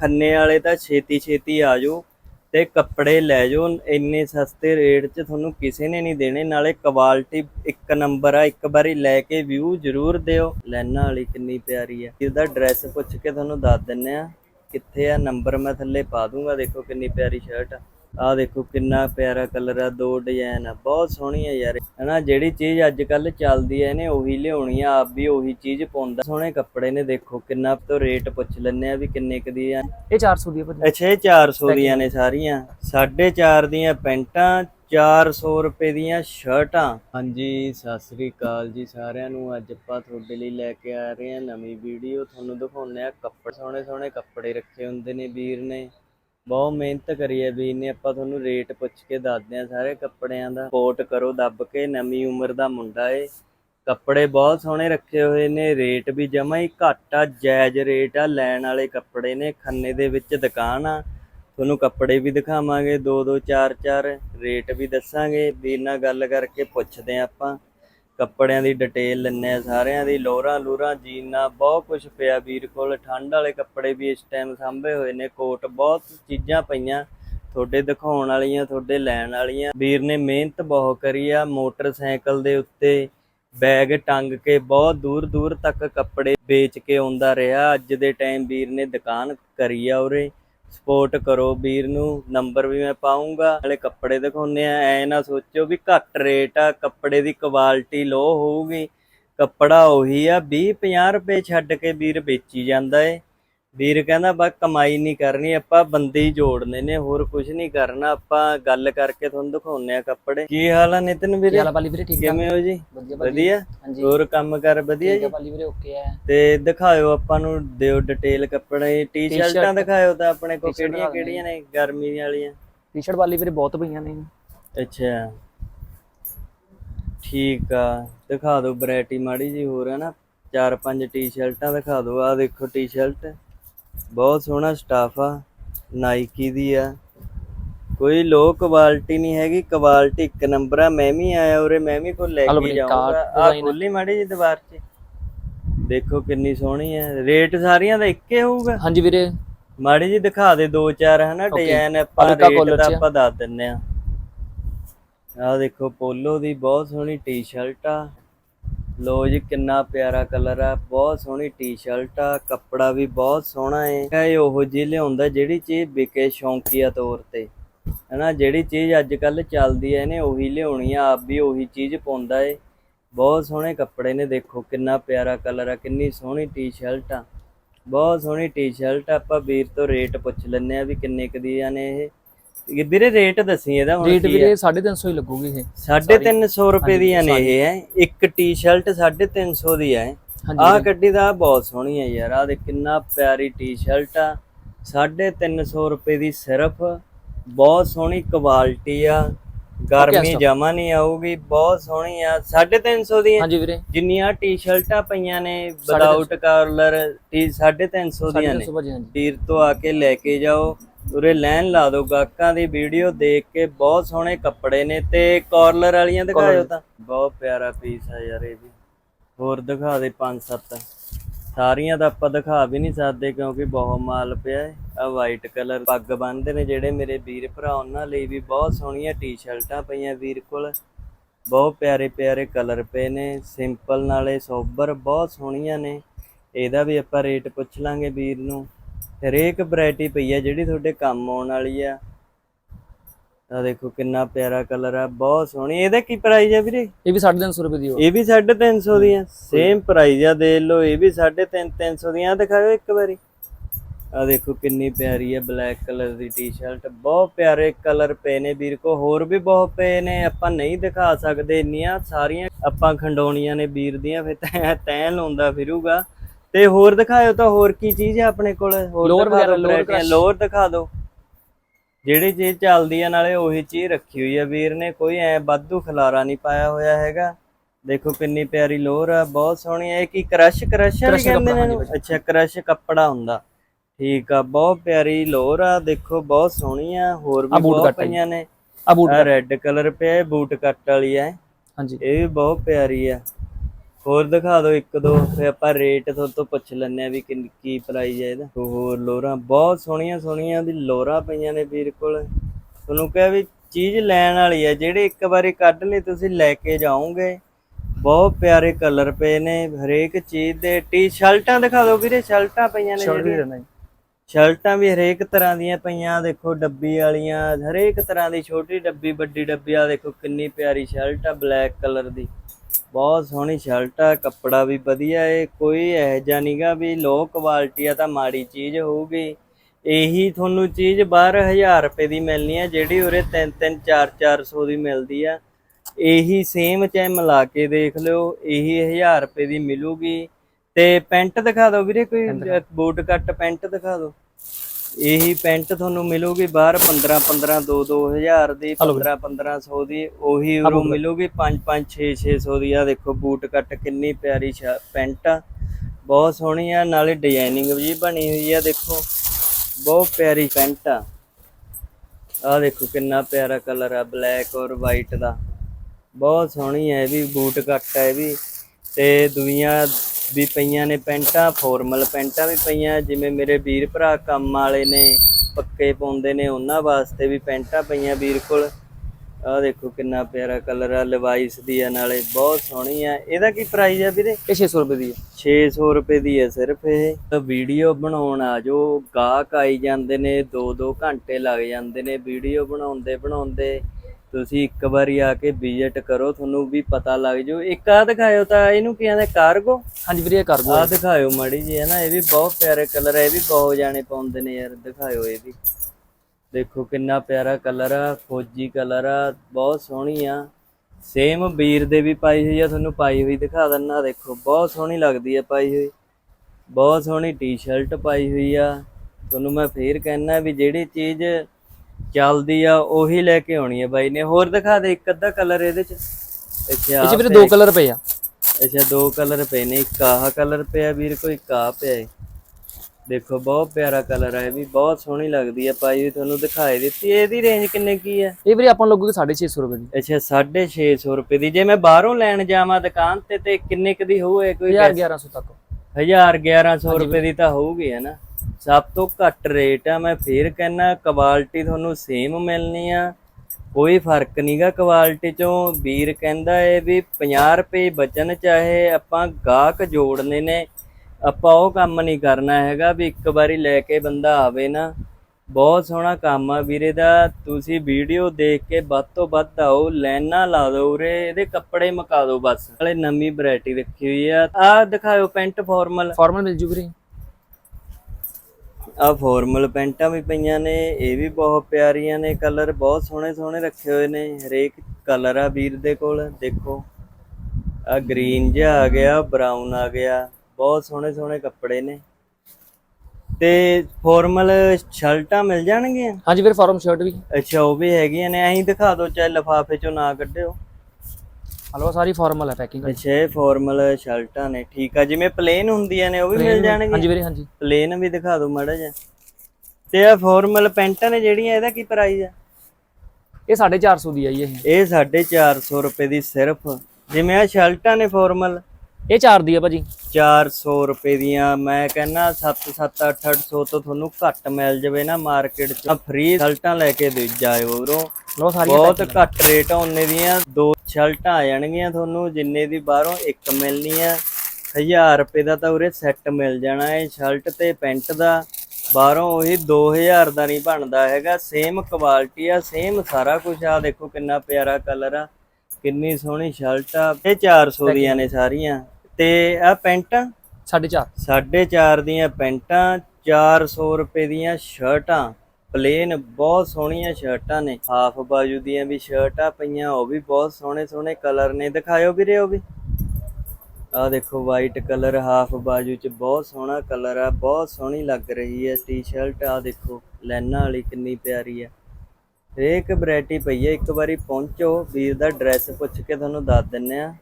ਖੰਨੇ ਵਾਲੇ ਤਾਂ ਛੇਤੀ ਛੇਤੀ ਆ ਜਾਓ ਤੇ ਕੱਪੜੇ ਲੈ ਜਾਓ। ਇੰਨੇ ਸਸਤੇ ਰੇਟ 'ਚ ਤੁਹਾਨੂੰ ਕਿਸੇ ਨੇ ਨਹੀਂ ਦੇਣੇ। ਨਾਲੇ ਕੁਆਲਿਟੀ ਇੱਕ ਨੰਬਰ ਆ, ਇੱਕ ਵਾਰੀ ਲੈ ਕੇ ਵਿਊ ਜ਼ਰੂਰ ਦਿਓ। ਲੈਣਾ ਵਾਲੀ ਕਿੰਨੀ ਪਿਆਰੀ ਆ। ਇਹਦਾ ਡਰੈਸ ਪੁੱਛ ਕੇ ਤੁਹਾਨੂੰ ਦੱਸ ਦਿੰਨੇ ਆ। ਕਿੱਥੇ ਆ? ਨੰਬਰ ਮੈਂ ਥੱਲੇ ਪਾ ਦੂੰਗਾ। ਦੇਖੋ ਕਿੰਨੀ ਪਿਆਰੀ ਸ਼ਰਟ ਆ। ਆਹ ਦੇਖੋ ਕਿੰਨਾ ਪਿਆਰਾ ਕਲਰ ਆ ਦੋ ਡਿਜ਼ਾਈਨ ਆ ਬਹੁਤ ਸੋਹਣੀ ਆ ਯਾਰ। ਹਨਾ ਜਿਹੜੀ ਚੀਜ਼ ਅੱਜ ਕੱਲ ਚੱਲਦੀ ਐ ਇਹਨੇ ਉਹੀ ਲਿਆਉਣੀ ਆ ਆਪ ਵੀ ਉਹੀ ਚੀਜ਼ ਪਾਉਂਦਾ। ਸੋਹਣੇ ਕੱਪੜੇ ਨੇ ਦੇਖੋ ਕਿੰਨਾ ਤੋਂ ਰੇਟ ਪੁੱਛ ਲੈਣੇ ਆ ਵੀ ਕਿੰਨੇ ਕੁ ਦੀ ਆ। ਇਹ 400 ਦੀ ਭਾਜੀ। ਅੱਛਾ ਇਹ 400 ਦੀਆਂ ਨੇ ਸਾਰੀਆਂ। 450 ਦੀਆਂ ਪੈਂਟਾਂ 400 ਰੁਪਏ ਦੀਆਂ ਸ਼ਰਟਾਂ। ਹਾਂਜੀ ਸਤਿ ਸ੍ਰੀ ਅਕਾਲ ਜੀ ਸਾਰਿਆਂ ਨੂੰ। ਅੱਜ ਆਪਾਂ ਤੁਹਾਡੇ ਲਈ ਲੈ ਕੇ ਆ ਰਹੇ ਹਾਂ ਨਵੀਂ ਵੀਡੀਓ। ਤੁਹਾਨੂੰ ਦਿਖਾਉਂਦੇ ਆ ਕੱਪੜੇ ਸੋਹਣੇ ਸੋਹਣੇ ਕੱਪੜੇ ਰੱਖੇ ਹੁੰਦੇ ਨੇ ਵੀਰ ਨੇ। ਬਹੁਤ ਮਿਹਨਤ ਕਰੀ ਹੈ ਵੀਰ ਨੇ, ਆਪਾਂ ਤੁਹਾਨੂੰ ਰੇਟ ਪੁੱਛ ਕੇ ਦੱਸਦੇ ਆ ਸਾਰੇ ਕੱਪੜਿਆਂ ਦਾ। ਕੋਟ ਕਰੋ, ਦੱਬ ਕੇ, ਨਵੀਂ ਉਮਰ ਦਾ ਮੁੰਡਾ ਏ। ਕੱਪੜੇ ਬਹੁਤ ਸੋਹਣੇ ਰੱਖੇ ਹੋਏ ਨੇ ਰੇਟ ਵੀ ਜਮਾ ਹੀ ਘੱਟ ਆ, ਜਾਇਜ਼ ਰੇਟ ਆ, ਲੈਣ ਵਾਲੇ ਕੱਪੜੇ ਨੇ, ਖੰਨੇ ਦੇ ਵਿੱਚ ਦੁਕਾਨ ਆ। ਤੁਹਾਨੂੰ ਕੱਪੜੇ ਵੀ ਦਿਖਾਵਾਂਗੇ, ਦੋ ਦੋ, ਚਾਰ ਚਾਰ ਰੇਟ ਵੀ ਦੱਸਾਂਗੇ। ਵੀਰ ਨਾਲ ਗੱਲ ਕਰਕੇ ਪੁੱਛਦੇ ਆ ਆਪਾਂ। ਕੱਪੜਿਆਂ ਦੀ ਡਿਟੇਲ ਲੈਣੇ ਆ ਸਾਰਿਆਂ ਦੀ, ਲੋਰਾਂ ਲੂਰਾਂ ਜੀਨਾ, ਬਹੁਤ ਕੁਝ ਪਿਆ ਵੀਰ ਕੋਲ, ਠੰਡ ਵਾਲੇ ਕੱਪੜੇ ਵੀ ਇਸ ਟਾਈਮ ਸਾਂਭੇ ਹੋਏ ਨੇ, ਕੋਟ ਬਹੁਤ ਚੀਜ਼ਾਂ ਪਈਆਂ, ਤੁਹਾਡੇ ਦਿਖਾਉਣ ਵਾਲੀਆਂ, ਤੁਹਾਡੇ ਲੈਣ ਵਾਲੀਆਂ। ਵੀਰ ਨੇ ਮਿਹਨਤ ਬਹੁਤ ਕਰੀ ਆ, ਮੋਟਰਸਾਈਕਲ ਦੇ ਉੱਤੇ ਬੈਗ ਟੰਗ ਕੇ ਬਹੁਤ ਦੂਰ ਦੂਰ ਤੱਕ ਕੱਪੜੇ ਵੇਚ ਕੇ ਆਉਂਦਾ ਰਿਹਾ, ਅੱਜ ਦੇ ਟਾਈਮ ਵੀਰ ਨੇ ਦੁਕਾਨ ਕਰੀ ਆ ਉਰੇ। ਸਪੋਰਟ ਕਰੋ ਵੀਰ ਨੂੰ, ਨੰਬਰ ਵੀ ਮੈਂ ਪਾਉਂਗਾ ਨਾਲੇ ਕੱਪੜੇ ਦਿਖਾਉਨੇ ਆ, ਐ ਨਾ ਸੋਚੋ ਵੀ ਘੱਟ ਰੇਟ ਆ, ਕੱਪੜੇ ਦੀ ਕੁਆਲਿਟੀ ਲੋ ਹੋਊਗੀ। ਕੱਪੜਾ ਉਹੀ ਆ 20 50 ਰੁਪਏ ਛੱਡ ਕੇ ਵੀਰ ਵੇਚੀ ਜਾਂਦਾ ਏ। ਵੀਰ ਕਹਿੰਦਾ ਬਸ ਕਮਾਈ ਨਹੀਂ ਕਰਨੀ ਆਪਾਂ ਬੰਦੇ ਹੀ ਜੋੜਨੇ ਨੇ ਹੋਰ ਕੁਝ ਨਹੀਂ ਕਰਨਾ ਆਪਾਂ ਗੱਲ ਕਰਕੇ ਤੁਹਾਨੂੰ ਦਿਖਾਉਨੇ ਆ ਕੱਪੜੇ। ਕੀ ਹਾਲ ਆ ਨਿਤਨ ਵੀਰੇ? ਹਾਲ ਆ ਪਾਲੀ ਵੀਰੇ? ਠੀਕ ਠਾਕ? ਕਿਵੇਂ ਹੋ ਜੀ? ਵਧੀਆ ਹਾਂਜੀ। ਹੋਰ ਕੰਮ ਕਰ ਵਧੀਆ ਠੀਕ ਜੀ? ਪਾਲੀ ਵੀਰੇ ਓਕੇ ਹੈ ਤੇ ਦਿਖਾਇਓ ਆਪਾਂ ਨੂੰ ਦਿਓ ਡਿਟੇਲ ਕੱਪੜੇ ਟੀ-ਸ਼ਰਟਾਂ। ਦਿਖਾਇਓ ਤਾਂ ਆਪਣੇ ਕੋਲ ਕਿਹੜੀਆਂ ਕਿਹੜੀਆਂ ਨੇ ਗਰਮੀ ਵਾਲੀਆਂ? ਟੀ-ਸ਼ਰਟ ਵਾਲੀ ਵੀਰੇ ਬਹੁਤ ਪਈਆਂ ਨੇ। ਅੱਛਾ। ਠੀਕ ਆ ਦਿਖਾ ਦਿਓ ਵੈਰਾਈਟੀ ਮਾੜੀ ਜੀ ਹੋਰ ਹੈ ਨਾ ਚਾਰ ਪੰਜ ਟੀ-ਸ਼ਰਟਾਂ ਦਿਖਾ ਦਿਓ ਆ ਦੇਖੋ ਟੀ-ਸ਼ਰਟ ਬਹੁਤ ਸੋਹਣਾ ਸਟਾਫ ਆ ਨਾਈਕੀ ਦੀ ਆ। ਕੋਈ ਲੋ ਕੁਆਲਿਟੀ ਨਹੀਂ ਹੈਗੀ ਕੁਆਲਿਟੀ ਇੱਕ ਨੰਬਰ ਆ ਮੈਂ ਵੀ ਆਇਆ ਉਰੇ ਮੈਂ ਵੀ ਕੋਲ ਲੈ ਕੇ ਜਾਊਂਗਾ। ਆ। ਖੋਲੀ ਮਾੜੀ ਜੀ ਦੀਵਾਰ 'ਚ। ਦੇਖੋ ਕਿੰਨੀ ਸੋਹਣੀ ਹੈ ਰੇਟ ਸਾਰੀਆਂ ਦਾ ਇੱਕੇ ਹੋਊਗਾ। ਹਾਂਜੀ ਵੀਰੇ। ਮਾੜੀ ਜੀ ਦਿਖਾ ਦੇ ਦੋ ਚਾਰ ਹਨਾ. ਡਿਜ਼ਾਈਨ ਆਪਾਂ ਰੇਟ ਦਾ ਆ। ਆਪਾਂ ਦੱਸ ਦਿੰਨੇ ਆ। ਆ ਦੇਖੋ ਪੋਲੋ ਦੀ ਬਹੁਤ ਸੋਹਣੀ ਟੀ-ਸ਼ਰਟ ਆ। ਲੋ ਜੀ, ਕਿੰਨਾ ਪਿਆਰਾ ਕਲਰ ਆ। ਬਹੁਤ ਸੋਹਣੀ ਟੀ-ਸ਼ਰਟ ਆ, ਕੱਪੜਾ ਵੀ ਬਹੁਤ ਸੋਹਣਾ ਹੈ ਇਹ ਉਹੋ ਜਿਹੀ ਲਿਆਉਂਦਾ ਜਿਹੜੀ ਚੀਜ਼ ਵਿਕੇ ਸ਼ੌਂਕੀਆ ਤੌਰ ਤੇ। ਹਨਾ, ਜਿਹੜੀ ਚੀਜ਼ ਅੱਜ ਕੱਲ ਚੱਲਦੀ ਐ ਇਹਨੇ ਉਹੀ ਲਿਆਉਣੀ ਆ, ਆਪ ਵੀ ਉਹੀ ਚੀਜ਼ ਪਾਉਂਦਾ ਏ। ਬਹੁਤ ਸੋਹਣੇ ਕੱਪੜੇ ਨੇ, ਦੇਖੋ ਕਿੰਨਾ ਪਿਆਰਾ ਕਲਰ ਆ, ਕਿੰਨੀ ਸੋਹਣੀ ਟੀ-ਸ਼ਰਟ ਆ। ਬਹੁਤ ਸੋਹਣੀ ਟੀ-ਸ਼ਰਟ ਆ, ਆਪਾਂ ਵੀਰ ਤੋਂ ਰੇਟ ਪੁੱਛ ਲੈਂਦੇ ਆ ਵੀ ਕਿੰਨੇ ਕੁ ਦੀਆਂ ਨੇ ਇਹ। ਇਹ ਵੀਰੇ ਰੇਟ ਦੱਸੀ ਇਹਦਾ ਹੁਣ ਰੇਟ ਵੀਰੇ ਆ 350 ਹੀ ਲੱਗੂਗੀ ਇਹ। 350 ਰੁਪਏ ਦੀਆਂ ਨੇ। ਇਹ ਹੈ। ਇੱਕ ਟੀ-ਸ਼ਰਟ 350 ਦੀ ਹੈ। ਆਹ। ਗੱਡੀ ਦਾ ਬਹੁਤ ਸੋਹਣੀ ਹੈ ਯਾਰ। ਆਹ ਦੇ ਕਿੰਨਾ ਪਿਆਰੀ ਟੀ-ਸ਼ਰਟ ਆ। 350 ਰੁਪਏ ਦੀ ਸਿਰਫ। ਬਹੁਤ ਸੋਹਣੀ ਕੁਆਲਿਟੀ ਆ। ਗਰਮੀ। ਜਮਾ ਨਹੀਂ ਆਊਗੀ। ਬਹੁਤ ਸੋਹਣੀ ਆ। 350 ਦੀ ਹਾਂਜੀ ਵੀਰੇ। ਜਿੰਨੀਆਂ ਟੀ-ਸ਼ਰਟਾਂ ਪਈਆਂ ਨੇ ਵਿਦਆਊਟ ਕਾਲਰ ਟੀ 350 ਦੀਆਂ ਨੇ। 350 ਭਾਜੀ ਹਾਂਜੀ। ਵੀਰ ਤੋਂ ਆ ਕੇ ਲੈ ਕੇ ਜਾਓ। ਉਰੇ ਲੈਣ ਲਾ ਦਿਓ ਗਾਹਕਾਂ ਦੀ ਵੀਡੀਓ ਦੇਖ ਕੇ ਬਹੁਤ ਸੋਹਣੇ ਕੱਪੜੇ ਨੇ ਤੇ ਕਾਰਲਰ ਵਾਲੀਆਂ ਦਿਖਾਇਓ ਤਾਂ। ਬਹੁਤ ਪਿਆਰਾ ਪੀਸ ਆ ਯਾਰ ਇਹ ਵੀ। ਹੋਰ ਦਿਖਾ ਦੇ ਪੰਜ ਸੱਤ। ਸਾਰੀਆਂ ਤਾਂ ਆਪਾਂ ਦਿਖਾ ਵੀ ਨਹੀਂ ਸਕਦੇ ਕਿਉਂਕਿ ਬਹੁਤ ਮਾਲ ਪਿਆ ਹੈ ਆ ਵਾਈਟ ਕਲਰ ਪੱਗ ਬੰਨਦੇ ਨੇ ਜਿਹੜੇ ਮੇਰੇ ਵੀਰ ਭਰਾ ਉਹਨਾਂ ਲਈ ਵੀ ਬਹੁਤ ਸੋਹਣੀਆਂ ਟੀ-ਸ਼ਰਟਾਂ ਪਈਆਂ ਵੀਰ ਕੋਲ। ਬਹੁਤ ਪਿਆਰੇ ਪਿਆਰੇ ਕਲਰ ਪਏ ਨੇ ਸਿੰਪਲ ਨਾਲੇ ਸੋਬਰ ਬਹੁਤ ਸੋਹਣੀਆਂ ਨੇ। ਇਹਦਾ ਵੀ ਆਪਾਂ ਰੇਟ ਪੁੱਛ ਲਾਂਗੇ ਵੀਰ ਨੂੰ। ਹਰੇਕ ਵੈਰਾਈਟੀ ਪਈ ਆ ਜਿਹੜੀ ਤੁਹਾਡੇ ਕੰਮ ਆਉਣ ਵਾਲੀ ਆ। ਆ ਦੇਖੋ ਕਿੰਨਾ ਪਿਆਰਾ ਕਲਰ ਆ ਬਹੁਤ ਸੋਹਣੀ। ਇਹਦਾ ਕੀ ਪ੍ਰਾਈਸ ਆ ਵੀਰੇ? ਇਹ ਵੀ 350 ਰੁਪਏ ਦੀ ਹੋ ਇਹ ਵੀ 350 ਦੀਆਂ ਸੇਮ ਪ੍ਰਾਈਸ ਆ। ਦੇਖ ਲਓ ਇਹ ਵੀ 350 300 ਦੀਆਂ ਦਿਖਾਓ ਇੱਕ ਵਾਰੀ। ਆ ਦੇਖੋ ਕਿੰਨੀ ਪਿਆਰੀ ਹੈ ਬਲੈਕ ਕਲਰ ਦੀ ਟੀ-ਸ਼ਰਟ ਬਹੁਤ ਪਿਆਰੇ ਕਲਰ ਪਏ ਨੇ ਵੀਰ ਕੋ ਹੋਰ ਵੀ ਬਹੁਤ ਪਏ ਨੇ। ਆਪਾਂ ਨਹੀਂ ਦਿਖਾ ਸਕਦੇ ਇੰਨੀਆਂ ਸਾਰੀਆਂ ਆਪਾਂ ਖੰਡੋਣੀਆਂ ਨੇ ਵੀਰ ਦੀਆਂ ਫਿਰ ਤੈਂ ਤੈਂ ਲਾਉਂਦਾ ਫਿਰੂਗਾ। ਤੇ ਹੋਰ ਦਿਖਾਇਓ ਤਾਂ ਹੋਰ ਕੀ ਚੀਜ਼ ਹੈ ਆਪਣੇ ਕੋਲ? ਹੋਰ Lower ਦਿਖਾ ਵਗੈਰਾ, ਦਿਓ lower varieties, crush। lower ਦਿਖਾ ਦਿਓ। ਜਿਹੜੀ ਚੀਜ਼ ਚੱਲਦੀ ਆ ਨਾਲੇ ਉਹੀ ਚੀਜ਼ ਰੱਖੀ ਹੋਈ ਆ। ਵੀਰ ਨੇ ਕੋਈ ਐ ਵਾਧੂ ਖਲਾਰਾ ਨਹੀਂ ਪਾਇਆ ਹੋਇਆ ਹੈਗਾ। ਦੇਖੋ ਕਿੰਨੀ ਪਿਆਰੀ ਲੋਰ ਆ ਬਹੁਤ ਸੋਹਣੀ ਹੈ ਇਹ ਕੀ ਕ੍ਰਸ਼ ਕ੍ਰਸ਼ ਵੀ Crush ਕਹਿੰਦੇ ਨੇ ਕੱਪੜਾ, ਇਹਨੂੰ? ਹਾਂਜੀ ਅੱਛਾ ਕ੍ਰਸ਼ ਕੱਪੜਾ ਹੁੰਦਾ। ਠੀਕ ਆ ਬਹੁਤ ਪਿਆਰੀ ਲੋਰ ਆ। ਦੇਖੋ ਬਹੁਤ ਸੋਹਣੀ ਆ। ਹੋਰ ਆਹ ਵੀ boot ਬਹੁਤ cut ਆ ਜੀ। ਪਈਆਂ ਨੇ। ਆ ਬੂਟ ਆ ਰੈੱਡ ਕਲਰ ਪਿਆ ਇਹ ਬੂਟ ਕੱਟ ਵਾਲੀ ਆ। ਹਾਂਜੀ। ਇਹ ਵੀ ਬਹੁਤ ਪਿਆਰੀ ਆ। ਹੋਰ ਦਿਖਾ ਦਿਓ ਇੱਕ ਦੋ ਫੇ ਆਪਾਂ ਰੇਟ ਤੁਹਾਡੇ ਤੋਂ ਪੁੱਛ ਲੈਂਦੇ ਆ ਵੀ ਕਿੰਨ- ਕੀ ਪ੍ਰਾਈਸ ਹੈ ਇਹਦਾ। ਹੋਰ ਲੋਰਾਂ ਬਹੁਤ ਸੋਹਣੀਆਂ ਸੋਹਣੀਆਂ ਵੀ ਲੋਰਾਂ ਪਈਆਂ ਨੇ ਵੀਰ ਕੋਲ। ਤੁਹਾਨੂੰ ਕਿਹਾ ਵੀ ਚੀਜ਼ ਲੈਣ ਵਾਲੀ ਹੈ ਜਿਹੜੇ ਇੱਕ ਵਾਰੀ ਕੱਢ ਲਈ ਤੁਸੀਂ ਲੈ ਕੇ ਜਾਓਗੇ। ਬਹੁਤ ਪਿਆਰੇ ਕਲਰ ਪਏ ਨੇ ਹਰੇਕ ਚੀਜ਼ ਦੇ ਟੀ-ਸ਼ਰਟਾਂ ਦਿਖਾ ਦਿਓ ਵੀਰੇ ਸ਼ਰਟਾਂ ਪਈਆਂ ਨੇ ਸ਼ਰਟ ਵੀ ਜਿਹੜੀਆਂ। ਰਹਿਣਾ ਜੀ ਸ਼ਰਟਾਂ ਵੀ ਹਰੇਕ ਤਰ੍ਹਾਂ ਦੀਆਂ ਪਈਆਂ ਦੇਖੋ ਡੱਬੀ ਵਾਲੀਆਂ ਹਰੇਕ ਤਰ੍ਹਾਂ ਦੀ ਛੋਟੀ ਡੱਬੀ ਵੱਡੀ ਡੱਬੀ ਆ ਦੇਖੋ ਕਿੰਨੀ ਪਿਆਰੀ ਸ਼ਰਟ ਆ ਬਲੈਕ ਕਲਰ ਦੀ। ਬਹੁਤ ਸੋਹਣੀ ਸ਼ਰਟ ਆ ਕੱਪੜਾ ਵੀ ਵਧੀਆ ਏ ਕੋਈ ਇਹੋ ਜਿਹਾ ਨਹੀਂਗਾ ਵੀ ਲੋ ਕੁਆਲਿਟੀ ਆ ਤਾਂ ਮਾੜੀ ਚੀਜ਼ ਹੋਊਗੀ। ਇਹੀ ਤੁਹਾਨੂੰ ਚੀਜ਼ ਬਾਹਰ 1000 ਰੁਪਏ ਦੀ ਮਿਲਣੀ ਆ ਜਿਹੜੀ ਉਰੇ 3 3 4 400 ਦੀ ਮਿਲਦੀ ਆ। ਇਹੀ ਸੇਮ ਚਾਹੇ ਮਿਲਾ ਕੇ ਦੇਖ ਲਿਓ ਇਹੀ 1000 ਰੁਪਏ ਦੀ ਮਿਲੂਗੀ। ਤੇ ਪੈਂਟ ਦਿਖਾ ਦਿਓ ਵੀਰੇ ਕੋਈ ਬੂਟ ਕੱਟ ਪੈਂਟ ਦਿਖਾ ਦਿਓ। ਇਹੀ ਪੈਂਟ ਤੁਹਾਨੂੰ ਮਿਲੂਗੀ ਬਾਹਰ 15 15 2 2000 ਦੀ 15 1500 ਦੀ ਉਹੀ ਉਰੋਂ ਮਿਲੂਗੀ 5 5 6 600 ਦੀ। ਆ ਦੇਖੋ ਬੂਟ ਕੱਟ ਕਿੰਨੀ ਪਿਆਰੀ ਪੈਂਟ ਆ। ਬਹੁਤ ਸੋਹਣੀ ਆ ਨਾਲੇ ਡਿਜ਼ਾਈਨਿੰਗ ਵੀ ਬਣੀ ਹੋਈ ਆ ਦੇਖੋ। ਬਹੁਤ ਪਿਆਰੀ ਪੈਂਟ ਆ। ਆ ਦੇਖੋ ਕਿੰਨਾ ਪਿਆਰਾ ਕਲਰ ਆ ਬਲੈਕ ਔਰ ਵਾਈਟ ਦਾ। ਬਹੁਤ ਸੋਹਣੀ ਹੈ ਇਹ ਵੀ ਬੂਟ ਕੱਟ ਹੈ ਇਹ ਵੀ। ਤੇ ਦੁਨੀਆਂ ਵੀ ਪਈਆਂ ਨੇ ਪੈਂਟਾਂ ਫਾਰਮਲ ਪੈਂਟਾਂ ਵੀ ਪਈਆਂ ਜਿਵੇਂ ਮੇਰੇ ਵੀਰ ਭਰਾ ਕੰਮ ਵਾਲੇ ਨੇ ਪੱਕੇ ਪਾਉਂਦੇ ਨੇ ਉਹਨਾਂ ਵਾਸਤੇ ਵੀ ਪੈਂਟਾਂ ਪਈਆਂ ਵੀਰ ਕੋਲ। ਆ ਦੇਖੋ ਕਿੰਨਾ ਪਿਆਰਾ ਕਲਰ ਆ ਲਿਵਾਈਸ ਦੀ ਆ ਨਾਲੇ ਬਹੁਤ ਸੋਹਣੀ ਆ। ਇਹਦਾ ਕੀ ਪ੍ਰਾਈਸ ਆ ਵੀਰੇ? ਇਹ 600 ਰੁਪਏ ਦੀ ਹੈ 600 ਰੁਪਏ ਦੀ ਹੈ ਸਿਰਫ ਇਹ। ਵੀਡੀਓ ਬਣਾਉਣ ਆ ਜੋ ਗਾਹਕ ਆਈ ਜਾਂਦੇ ਨੇ 2-2 ਘੰਟੇ ਲੱਗ ਜਾਂਦੇ ਨੇ ਵੀਡੀਓ ਬਣਾਉਂਦੇ ਬਣਾਉਂਦੇ ਤੁਸੀਂ ਇੱਕ ਵਾਰੀ ਆ ਕੇ ਵਿਜ਼ਿਟ ਕਰੋ ਤੁਹਾਨੂੰ ਵੀ ਪਤਾ ਲੱਗ ਜਾਊ। ਇੱਕ ਆ ਦਿਖਾਇਓ ਤਾਂ ਇਹਨੂੰ ਕੀ ਕਹਿੰਦੇ ਕਾਰਗੋ ਹਾਂਜੀ ਵੀਰੇ ਇਹ ਕਾਰਗੋ ਆ ਦਿਖਾਇਓ ਮਾੜੀ ਜੀ ਹੈ ਨਾ ਇਹ ਵੀ ਬਹੁਤ ਪਿਆਰੇ ਕਲਰ ਹੈ ਇਹ ਵੀ ਬਹੁਤ ਜਾਣੇ ਪਾਉਂਦੇ ਨੇ ਯਾਰ ਦਿਖਾਇਓ ਇਹ ਵੀ। ਦੇਖੋ ਕਿੰਨਾ ਪਿਆਰਾ ਕਲਰ ਆ ਫੌਜੀ ਕਲਰ ਆ ਬਹੁਤ ਸੋਹਣੀ ਆ। ਸੇਮ ਵੀਰ ਦੇ ਵੀ ਪਾਈ ਹੋਈ ਆ ਤੁਹਾਨੂੰ ਪਾਈ ਹੋਈ ਦਿਖਾ ਦਿੰਨਾ ਦੇਖੋ ਬਹੁਤ ਸੋਹਣੀ ਲੱਗਦੀ ਆ ਪਾਈ ਹੋਈ। ਬਹੁਤ ਸੋਹਣੀ ਟੀ-ਸ਼ਰਟ ਪਾਈ ਹੋਈ ਆ। ਤੁਹਾਨੂੰ ਮੈਂ ਫੇਰ ਕਹਿਣਾ ਵੀ ਜਿਹੜੀ ਚੀਜ਼ ਚੱਲਦੀ ਆ ਉਹੀ ਲੈ ਕੇ ਆਉਣੀ ਆ ਬਾਈ ਨੇ। ਹੋਰ ਦਿਖਾ ਦੇ ਇੱਕ ਅੱਧਾ ਕਲਰ ਇਹਦੇ ਚ। ਅੱਛਾ ਇਹ 'ਚ ਵੀਰੇ ਦੋ ਕਲਰ ਪਏ ਆ। ਅੱਛਾ ਦੋ ਕਲਰ ਪਏ ਨੇ ਇੱਕ ਆਹ ਕਲਰ ਪਿਆ ਵੀਰ ਕੋਈ ਕਾ ਪਿਆ ਏ। ਦੇਖੋ ਬਹੁਤ ਪਿਆਰਾ ਕਲਰ ਹੈ ਇਹ ਵੀ ਬਹੁਤ ਸੋਹਣੀ ਲੱਗਦੀ ਹੈ ਪਾਈ ਵੀ ਤੁਹਾਨੂੰ ਦਿਖਾਈ ਦਿੱਤੀ ਇਹਦੀ ਰੇਂਜ ਕਿੰਨੇ ਕੀ ਹੈ ਇਹ ਵੀਰੇ ਆਪਾਂ ਨੂੰ ਲੱਗੂਗੀ 650 ਰੁਪਏ ਦੀ। ਅੱਛਾ 650 ਰੁਪਏ ਦੀ। ਜੇ ਮੈਂ ਬਾਹਰੋਂ ਲੈਣ ਜਾਵਾਂ ਦੁਕਾਨ ਤੇ ਤੇ ਕਿੰਨੇ ਕੁ ਦੀ ਹੋਊ ਇਹ ਕੋਈ 1000 1100 ਤੱਕ। 1000 1100 ਰੁਪਏ ਦੀ ਤਾਂ ਹੋਊਗੀ ਹੈ ਨਾ? ਸਭ ਤੋਂ ਘੱਟ ਰੇਟ ਆ, ਮੈਂ ਫੇਰ ਕਹਿਣਾ ਕੁਆਲਿਟੀ ਤੁਹਾਨੂੰ ਸੇਮ ਮਿਲਣੀ ਆ। ਕੋਈ ਫ਼ਰਕ ਨਹੀਂਗਾ ਕੁਆਲਿਟੀ ਚੋਂ। ਵੀਰ ਕਹਿੰਦਾ ਏ ਵੀ 50 ਰੁਪਏ ਬਚਣ ਚਾਹੇ ਆਪਾਂ ਗਾਹਕ ਜੋੜਨੇ ਨੇ। ਆਪਾਂ ਉਹ ਕੰਮ ਨਹੀਂ ਕਰਨਾ ਹੈਗਾ ਵੀ ਇੱਕ ਵਾਰੀ ਲੈ ਕੇ ਬੰਦਾ ਆਵੇ ਨਾ। ਬਹੁਤ ਸੋਹਣਾ ਕੰਮ ਆ ਵੀਰੇ ਦਾ। ਤੁਸੀਂ ਵੀਡੀਓ ਦੇਖ ਕੇ ਵੱਧ ਤੋਂ ਵੱਧ ਆਓ ਲੈਣਾ ਲਾ ਦਿਓ ਉਰੇ, ਇਹਦੇ ਕੱਪੜੇ ਮਕਾ ਦਿਓ ਬਸ। ਨਾਲੇ ਨਵੀਂ ਵੈਰਾਈਟੀ ਰੱਖੀ ਹੋਈ ਆ। ਆਹ ਦਿਖਾਓ ਪੈਂਟ ਫਾਰਮਲ ਫਾਰਮਲ ਮਿਲ ਜੂ ਵੀਰੇ। ਆ ਫਾਰਮਲ ਪੈਂਟਾਂ ਵੀ ਪਈਆਂ ਨੇ ਇਹ ਵੀ ਬਹੁਤ ਪਿਆਰੀਆਂ ਨੇ ਕਲਰ ਬਹੁਤ ਸੋਹਣੇ ਸੋਹਣੇ ਰੱਖੇ ਹੋਏ ਨੇ ਹਰੇਕ ਕਲਰ ਆ ਵੀਰ ਦੇ ਕੋਲ ਦੇਖੋ। ਆ ਗ੍ਰੀਨ ਜਿਹਾ ਆ ਗਿਆ ਬਰਾਊਨ ਆ ਗਿਆ ਬਹੁਤ ਸੋਹਣੇ ਸੋਹਣੇ ਕੱਪੜੇ ਨੇ। ਤੇ ਫਾਰਮਲ ਸ਼ਰਟਾਂ ਮਿਲ ਜਾਣਗੀਆਂ? ਹਾਂਜੀ ਵੀਰੇ ਫਾਰਮ ਸ਼ਰਟ ਵੀ। ਅੱਛਾ ਉਹ ਵੀ ਹੈਗੀਆਂ ਨੇ ਐਂ ਦਿਖਾ ਦਿਓ ਚਾਹੇ ਲਫਾਫੇ ਚੋਂ ਨਾ ਕੱਢਿਓ। ਹਲਵਾ ਸਾਰੀ ਫਾਰਮਲ ਹੈ ਪੈਕਿੰਗ ਅੱਛਾ ਇਹ ਫਾਰਮਲ ਸ਼ਰਟਾਂ ਨੇ ਠੀਕ ਆ ਜਿਵੇਂ ਪਲੇਨ ਹੁੰਦੀਆਂ ਨੇ ਉਹ ਵੀ ਮਿਲ ਜਾਣਗੀਆਂ? ਹਾਂਜੀ ਵੀਰੇ ਹਾਂਜੀ। ਪਲੇਨ ਵੀ ਦਿਖਾ ਦਿਓ ਮਾੜਾ ਜਿਹਾ। ਤੇ ਆ ਫਾਰਮਲ ਪੈਂਟਾਂ ਨੇ ਜਿਹੜੀਆਂ ਇਹਦਾ ਕੀ ਪ੍ਰਾਈਸ ਆ? ਇਹ 450 ਦੀ ਆਈ ਇਹ। ਇਹ 450 ਰੁਪਏ ਦੀ ਸਿਰਫ। ਜਿਵੇਂ ਆ ਸ਼ਰਟਾਂ ਨੇ ਫਾਰਮਲ ਇਹ 4 ਦੀ ਆ ਭਾਜੀ। 400 ਰੁਪਏ ਦੀਆਂ ਮੈਂ ਕਹਿੰਨਾ 7 7 8 800 ਤੋਂ ਤੁਹਾਨੂੰ ਘੱਟ ਮਿਲ ਜਾਵੇ ਨਾ ਮਾਰਕੀਟ 'ਚ। ਫ੍ਰੀ ਸ਼ਰਟਾਂ ਲੈ ਕੇ ਦੇ ਜਾਇਓ ਉਰੋਂ ਲੋ ਸਾਰੀ ਬਹੁਤ ਘੱਟ ਰੇਟ ਆ ਉਹਨੇ ਦੀਆਂ। ਦੋ ਸ਼ਰਟਾਂ ਆ ਜਾਣਗੀਆਂ ਤੁਹਾਨੂੰ ਜਿੰਨੇ ਦੀ ਬਾਹਰੋਂ ਇੱਕ ਮਿਲਣੀ ਆ 1000 ਰੁਪਏ ਦਾ ਤਾਂ ਉਰੇ ਸੈੱਟ ਮਿਲ ਜਾਣਾ ਹੈ ਸ਼ਰਟ ਤੇ ਪੈਂਟ ਦਾ। ਬਾਹਰੋਂ ਉਹੀ 2000 ਦਾ ਨਹੀਂ ਬਣਦਾ ਹੈਗਾ। ਸੇਮ ਕੁਆਲਿਟੀ ਆ ਸੇਮ ਸਾਰਾ ਕੁਝ ਆ। ਦੇਖੋ ਕਿੰਨਾ ਪਿਆਰਾ ਕਲਰ ਆ। ਕਿੰਨੀ ਸੋਹਣੀ ਸ਼ਰਟ ਆ ਇਹ 400 ਦੀਆਂ ਨੇ ਸਾਰੀਆਂ। ਤੇ ਆ ਪੈਂਟਾਂ? 4.5 4.5 ਦੀਆਂ ਪੈਂਟਾਂ 400 ਰੁਪਏ ਦੀਆਂ ਸ਼ਰਟਾਂ। ਪਲੇਨ ਬਹੁਤ ਸੋਹਣੀਆਂ ਸ਼ਰਟਾਂ ਨੇ। ਹਾਫ ਬਾਜੂ ਦੀਆਂ ਵੀ ਸ਼ਰਟਾਂ ਪਈਆਂ ਉਹ ਵੀ ਬਹੁਤ ਸੋਹਣੇ ਸੋਹਣੇ ਕਲਰ ਨੇ। ਦਿਖਾਇਓ ਵੀਰੇ ਉਹ ਵੀ। ਆ ਦੇਖੋ ਵਾਈਟ ਕਲਰ ਹਾਫ ਬਾਜੂ ਚ ਬਹੁਤ ਸੋਹਣਾ ਕਲਰ ਆ ਬਹੁਤ ਸੋਹਣੀ ਲੱਗ ਰਹੀ ਹੈ ਟੀ-ਸ਼ਰਟ ਆ ਦੇਖੋ ਲੈਣਾ ਵਾਲੀ ਕਿੰਨੀ ਪਿਆਰੀ ਆ ਹਰੇਕ ਵੈਰਾਈਟੀ ਪਈ ਹੈ। ਇੱਕ ਵਾਰੀ ਪਹੁੰਚੋ, ਵੀਰ ਦਾ ਐਡਰੈਸ ਪੁੱਛ ਕੇ ਤੁਹਾਨੂੰ ਦੱਸ ਦਿੰਨੇ ਆ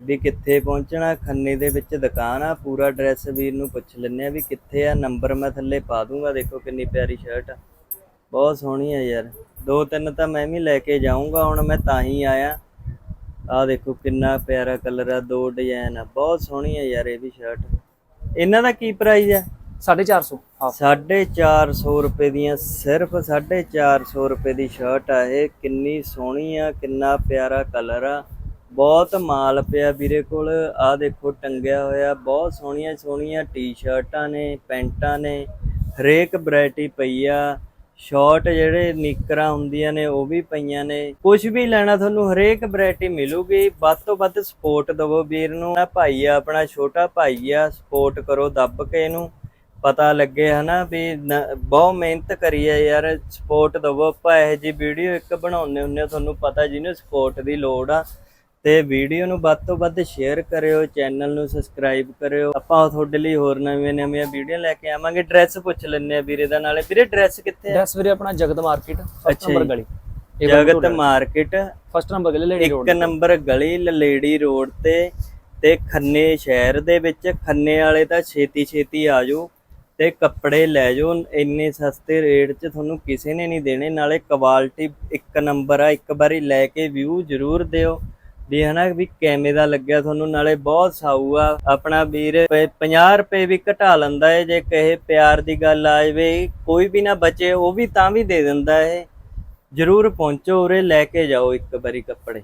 ਵੀ ਕਿੱਥੇ ਪਹੁੰਚਣਾ। ਖੰਨੇ ਦੇ ਵਿੱਚ ਦੁਕਾਨ ਆ, ਪੂਰਾ ਐਡਰੈਸ ਵੀਰ ਨੂੰ ਪੁੱਛ ਲੈਂਦੇ ਆ ਵੀ ਕਿੱਥੇ ਆ। ਨੰਬਰ ਮੈਂ ਥੱਲੇ ਪਾ ਦੂੰਗਾ, ਦੇਖੋ ਕਿੰਨੀ ਪਿਆਰੀ ਸ਼ਰਟ ਆ। ਬਹੁਤ ਸੋਹਣੀ ਆ ਯਾਰ। ਦੋ ਤਿੰਨ ਤਾਂ ਮੈਂ ਵੀ ਲੈ ਕੇ ਜਾਊਂਗਾ, ਹੁਣ ਮੈਂ ਤਾਂ ਹੀ ਆਇਆ। ਆ ਦੇਖੋ ਕਿੰਨਾ ਪਿਆਰਾ ਕਲਰ ਆ, ਦੋ ਡਿਜ਼ਾਈਨ ਆ। ਬਹੁਤ ਸੋਹਣੀ ਆ ਯਾਰ ਇਹ ਵੀ ਸ਼ਰਟ ਇਹਨਾਂ ਦਾ ਕੀ ਪ੍ਰਾਈਸ ਆ? 450 ਹਾਫ 450 ਰੁਪਏ ਦੀਆਂ ਸਿਰਫ 450 ਰੁਪਏ ਦੀ ਸ਼ਰਟ ਆ ਇਹ। ਕਿੰਨੀ ਸੋਹਣੀ ਆ, ਕਿੰਨਾ ਪਿਆਰਾ ਕਲਰ ਆ। ਬਹੁਤ ਮਾਲ ਪਿਆ ਵੀਰੇ ਕੋਲ। ਆ ਦੇਖੋ, ਟੰਗਿਆ ਹੋਇਆ। ਬਹੁਤ ਸੋਹਣੀਆਂ ਸੋਹਣੀਆਂ ਟੀ-ਸ਼ਰਟਾਂ ਨੇ, ਪੈਂਟਾਂ ਨੇ। ਹਰੇਕ ਵੈਰਾਈਟੀ ਪਈ ਆ। ਸ਼ਾਰਟ ਜਿਹੜੇ ਨਿੱਕਰਾਂ ਹੁੰਦੀਆਂ ਨੇ, ਉਹ ਵੀ ਪਈਆਂ ਨੇ। ਕੁਝ ਵੀ ਲੈਣਾ ਤੁਹਾਨੂੰ ਹਰੇਕ ਵੈਰਾਈਟੀ ਮਿਲੂਗੀ। ਵੱਧ ਤੋਂ ਵੱਧ ਸਪੋਰਟ ਦਿਵੋ ਵੀਰ ਨੂੰ। ਆ ਭਾਈ ਆ, ਆਪਣਾ ਛੋਟਾ ਭਾਈ ਆ ਸਪੋਰਟ ਕਰੋ ਦੱਬ ਕੇ ਇਹਨੂੰ। ਪਤਾ ਲੱਗੇ ਹਨਾ ਵੀ ਬਹੁਤ ਮਿਹਨਤ ਕਰੀ ਹੈ ਯਾਰ ਸਪੋਰਟ ਦਵੋ। ਆਪਾਂ ਇਹੋ ਜੀ ਵੀਡੀਓ ਇੱਕ ਬਣਾਉਂਦੇ ਹੁੰਦੇ ਆ ਤੁਹਾਨੂੰ ਪਤਾ ਜਿਹਨੂੰ ਸਪੋਰਟ ਦੀ ਲੋੜ ਆ। ਤੇ ਵੀਡੀਓ ਨੂੰ ਵੱਧ ਤੋਂ ਵੱਧ ਸ਼ੇਅਰ ਕਰਿਓ ਚੈਨਲ ਨੂੰ ਸਬਸਕ੍ਰਾਈਬ ਕਰਿਓ। ਆਪਾਂ ਤੁਹਾਡੇ ਲਈ ਹੋਰ ਨਵੀਆਂ ਨਵੀਆਂ ਵੀਡੀਓ ਲੈ ਕੇ ਆਵਾਂਗੇ। ਡਰੈਸ ਪੁੱਛ ਲੈਣੇ ਆ ਵੀਰੇ ਦਾ ਨਾਲੇ। ਵੀਰੇ ਡਰੈਸ ਕਿੱਥੇ ਆ? ਡਰੈਸ ਵੀਰੇ ਆਪਣਾ ਜਗਤ ਮਾਰਕੀਟ ਫਸਟ ਨੰਬਰ। ਗਲੀ। ਜਗਤ ਮਾਰਕੀਟ ਫਸਟ ਨੰਬਰ ਗਲੀ ਲੈਣੀ ਰੋਡ ਇੱਕ ਨੰਬਰ ਗਲੀ ਲਲੇੜੀ ਰੋਡ ਤੇ ਤੇ ਖੰਨੇ ਸ਼ਹਿਰ ਦੇ ਵਿੱਚ। ਖੰਨੇ ਵਾਲੇ ਤਾਂ ਛੇਤੀ ਛੇਤੀ ਆ ਜਾਓ। ਤੇ ਕੱਪੜੇ ਲੈ ਜਾਓ, ਇੰਨੇ ਸਸਤੇ ਰੇਟ 'ਚ ਤੁਹਾਨੂੰ ਕਿਸੇ ਨੇ ਨਹੀਂ ਦੇਣੇ। ਨਾਲੇ ਕੁਆਲਿਟੀ ਇੱਕ ਨੰਬਰ ਆ, ਇੱਕ ਵਾਰੀ ਲੈ ਕੇ ਵਿਊ ਜ਼ਰੂਰ ਦਿਓ। ਵੀ ਹਨਾ ਵੀ ਕੈਮੇ ਦਾ ਲੱਗਿਆ ਤੁਹਾਨੂੰ, ਨਾਲੇ ਬਹੁਤ ਸਾਊ ਆ। ਆਪਣਾ ਵੀਰ ਪ- 50 ਰੁਪਏ ਵੀ ਘਟਾ ਲੈਂਦਾ ਏ, ਜੇ ਕਹੇ ਪਿਆਰ ਦੀ ਗੱਲ ਆ ਜਾਵੇ, ਕੋਈ ਵੀ ਨਾ ਬਚੇ, ਉਹ ਵੀ ਤਾਂ ਵੀ ਦੇ ਦਿੰਦਾ ਏ। ਜਰੂਰ ਪਹੁੰਚੋ ਉਰੇ, ਲੈ ਕੇ ਜਾਓ ਇੱਕ ਵਾਰੀ ਕੱਪੜੇ।